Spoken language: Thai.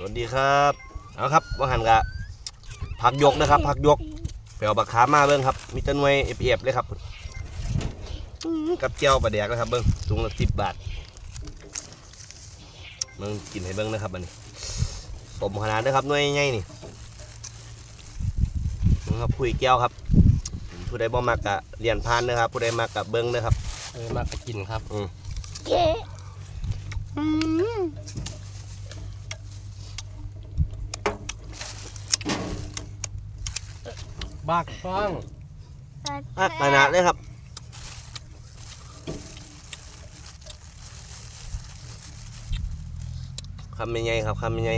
สวัสดีครับ เอาครับว่าหันกะผักยกนะครับผักยกไปเอาบักขามาเบิ้งครับ มีแต้นวยเอฟๆเลยครับอื้อกับเจียวปลาแดกนะครับเบิ้งถุงละสิบบาทเบิ้งกินให้เบิ้งนะครับอันนี้สมขนาดนะครับหน่วยใหญ่นี่นะครับคุยแก้วครับ ผู้ใดบ่มากกะเรียนพานนะครับ ผู้ใดมากกะเบิ้งนะครับเออมากกินครับเจ๊ บากฟังอะขนาดเลยครับคำยังไงครับคำยังไง